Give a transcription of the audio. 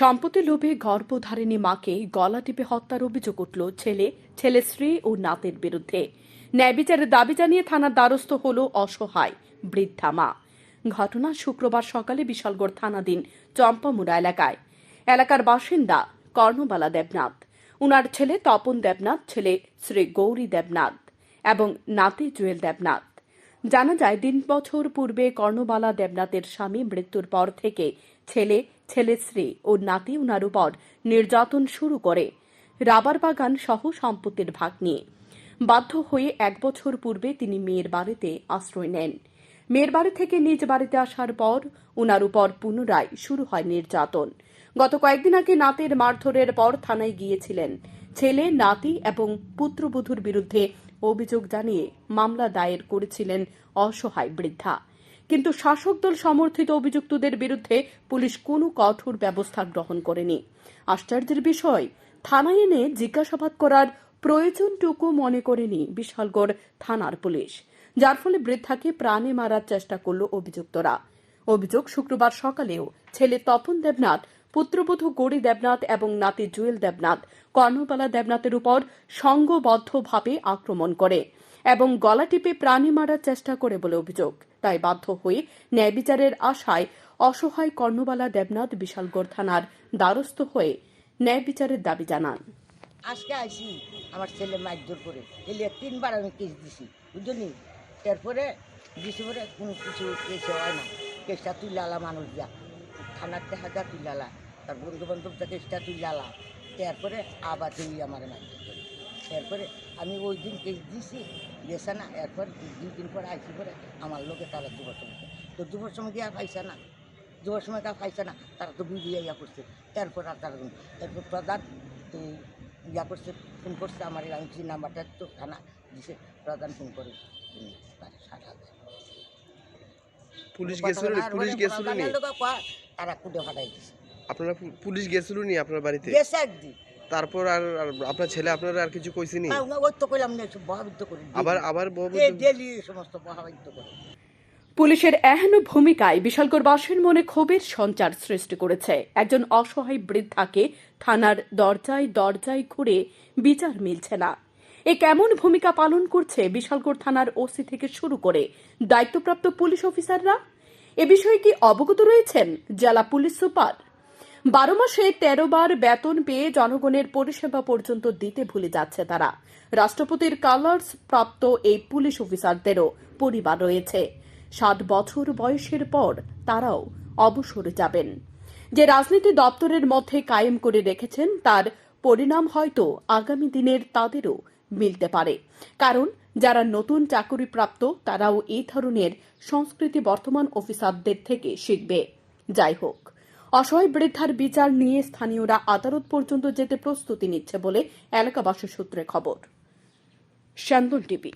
সম্পত্তি লোভে গর্ভধারিণী মাকে গলা টিপে হত্যার অভিযোগ উঠল ছেলে ছেলে স্ত্রী ও নাতের বিরুদ্ধে। ন্যায় বিচারের দাবি জানিয়ে থানার দ্বারস্থ হল অসহায় বৃদ্ধা মা। ঘটনা শুক্রবার সকালে বিশালগড় থানাধীন চম্পামুড়া এলাকায়। এলাকার বাসিন্দা কর্ণবালা দেবনাথ। উনার ছেলে তপন দেবনাথ, ছেলে শ্রী গৌরী দেবনাথ এবং নাতি জুয়েল দেবনাথ। জানা যায়, তিন বছর পূর্বে কর্ণবালা দেবনাথের স্বামী মৃত্যুর পর থেকে ছেলে ছেলে স্ত্রী ও নাতি উনার উপর নির্যাতন শুরু করে। রাবার বাগান সহ সম্পত্তির ভাগ নিয়ে। বাধ্য হয়ে এক বছর পূর্বে তিনি মেয়ের বাড়িতে আশ্রয় নেন। মেয়ের বাড়ি থেকে নিজ বাড়িতে আসার পর উনার উপর পুনরায় শুরু হয় নির্যাতন। গত কয়েকদিন আগে নাতের মারধরের পর থানায় গিয়েছিলেন। ছেলে, নাতি এবং পুত্রবধূর বিরুদ্ধে অভিযোগ জানিয়ে মামলা দায়ের করেছিলেন অসহায় বৃদ্ধা। কিন্তু শাসক দল সমর্থিত অভিযুক্তদের বিরুদ্ধে পুলিশ কোনো কঠোর ব্যবস্থা গ্রহণ করেনি। আশ্চর্যের বিষয়, থানায় এনে জিজ্ঞাসাবাদ করার প্রয়োজনটুকু মনে করেনি বিশালগড় থানার পুলিশ, যার ফলে বৃদ্ধাকে প্রাণে মারার চেষ্টা করল অভিযুক্তরা। অভিযোগ শুক্রবার সকালেও ছেলে তপন দেবনাথ, পুত্রবধূ গৌরী দেবনাথ এবং নাতি জুয়েল দেবনাথ কর্ণবালা দেবনাথের উপর সংঘবদ্ধভাবে আক্রমণ করে। এবং গলা টিপে প্রাণী মারার চেষ্টা করে বলে অভিযোগ। তাই বাধ্য হয়ে ন্যায় বিচারের আশায় অসহায় কর্ণবালা দেবনাথ বিশালগড় থানার দ্বারস্থ হয়ে ন্যায় বিচারের দাবি জানান। আজকে আইসি আমার ছেলে মারধর করে। এলে তিনবার আমি কেস দিছি, বুঝলি? তারপরে দিছি পরে কোনো কিছু কেস হয় না। কেসটা তুলালা মানুষ যা। দেখা যা তুলালা তার বন্ধু বান্ধব কেসটা তুলালা তারপরে আবার তুই আমার মারধর করে। তারপরে আমি ওই দিন কেস দিছি গেছে না এরপর দুই দিন পরে আইসি পরে আমার লোকে তারা দুবার সময় তো দুবার সময় আর পাইছে না। দুবার সময় তা পাইছে না তারা তো বুঝিয়ে ইয়া করছে। তারপর আর তারা এরপর প্রধান তো ইয়া করছে ফোন করছে আমার এই আইনসি নাম্বারটা তো থানা দিছে প্রধান ফোন করে তিনি তার ষাট হাজার। পুলিশ গেছিল পুলিশ গেছিল তারা কুটে ফাটাই দিছে। আপনারা পুলিশ গেছিল নি আপনার বাড়িতে? গেছে একদিন। তারপর আর আর আপনার ছেলে আপনারা আর কিছু কইছে নি? না, না, ওই তো কইলাম না এসব বহাবিদ্য করে। আবার আবার ডেলি সমস্ত বহাবিদ্য করে। পুলিশের এহেন ভূমিকায় বিশালগড়বাসীর মনে ক্ষোভের সঞ্চার সৃষ্টি করেছে। একজন অসহায় বৃদ্ধাকে থানার দরজায় দরজায় ঘুরে বিচার মিলছে না। এ কেমন ভূমিকা পালন করছে বিশালগড় থানার ওসি থেকে শুরু করে দায়িত্বপ্রাপ্ত পুলিশ অফিসাররা? এ বিষয়ে কি অবগত রয়েছেন জেলা পুলিশ সুপার? বারো মাসে তেরো বার বেতন পেয়ে জনগণের পরিষেবা পর্যন্ত দিতে ভুলে যাচ্ছে তারা। রাষ্ট্রপতির কালার্স প্রাপ্ত এই পুলিশ অফিসারদেরও পরিবার রয়েছে। ষাট বছর বয়সের পর তারাও অবসরে যাবেন। যে রাজনীতি দপ্তরের মধ্যে কায়েম করে রেখেছেন, তার পরিণাম হয়তো আগামী দিনের তাদেরও মিলতে পারে। কারণ যারা নতুন চাকরি প্রাপ্ত, তারাও এই ধরনের সংস্কৃতি বর্তমান অফিসারদের থেকে শিখবে। যাই হোক অসহায় বৃদ্ধার বিচার নিয়ে স্থানীয়রা আদালত পর্যন্ত যেতে প্রস্তুতি নিচ্ছে বলে এলাকাবাসী সূত্রে খবর। টিভি।